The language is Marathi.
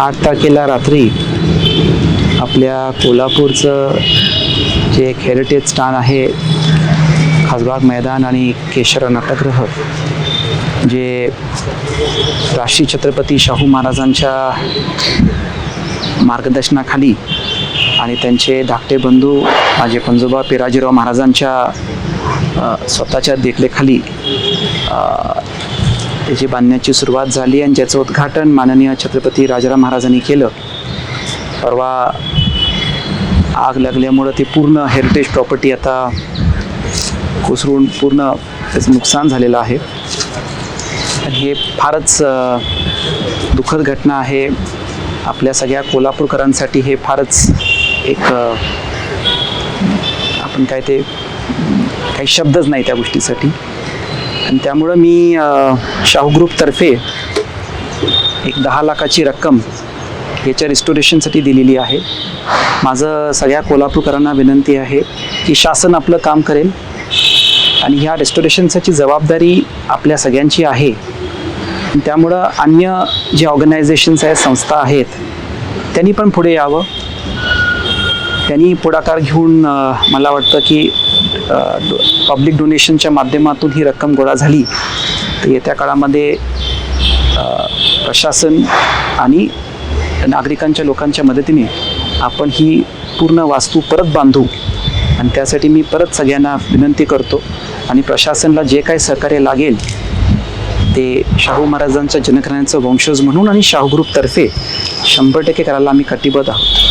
आठ तारखेला रात्री आपल्या कोल्हापूरचं जे एक हेरिटेज स्थान आहे खासबाग मैदान आणि केशर नाट्यगृह जे राष्ट्रीय छत्रपती शाहू महाराजांच्या मार्गदर्शनाखाली आणि त्यांचे धाकटे बंधू माझे पंजोबा पिराजीराव महाराजांच्या स्वतःच्या देखरेखाली त्याची बांधण्याची सुरुवात झाली आणि ज्याचं उद्घाटन माननीय छत्रपती राजाराम महाराजांनी केलं. परवा आग लागल्यामुळं ते पूर्ण हेरिटेज प्रॉपर्टी आता कोसळून पूर्ण त्याचं नुकसान झालेलं आहे. आणि हे फारच दुःखद घटना आहे. आपल्या सगळ्या कोल्हापूरकरांसाठी हे फारच एक आपण काय ते काही शब्दच नाही त्या गोष्टीसाठी. आणि त्यामुळं मी शाहू ग्रुपतर्फे एक दहा लाखाची रक्कम याच्या रिस्टोरेशनसाठी दिलेली आहे. माझं सगळ्या कोल्हापूरकरांना विनंती आहे की शासन आपलं काम करेल आणि ह्या रेस्टोरेशनसाठी जबाबदारी आपल्या सगळ्यांची आहे. त्यामुळं अन्य जे ऑर्गनायझेशन्स आहेत संस्था आहेत त्यांनी पण पुढे यावं. त्यांनी पुढाकार घेऊन मला वाटतं की पब्लिक डोनेशनच्या माध्यमातून ही रक्कम गोळा झाली. तर येत्या काळामध्ये प्रशासन आणि नागरिकांच्या लोकांच्या मदतीने आपण ही पूर्ण वास्तू परत बांधू. आणि त्यासाठी मी परत सगळ्यांना विनंती करतो आणि प्रशासनाला जे काही सहकार्य लागेल ते शाहू महाराजांच्या जनकरायांचं वंशज म्हणून आणि शाहू ग्रुपतर्फे शंभर टक्के करायला आम्ही कटिबद्ध आहोत.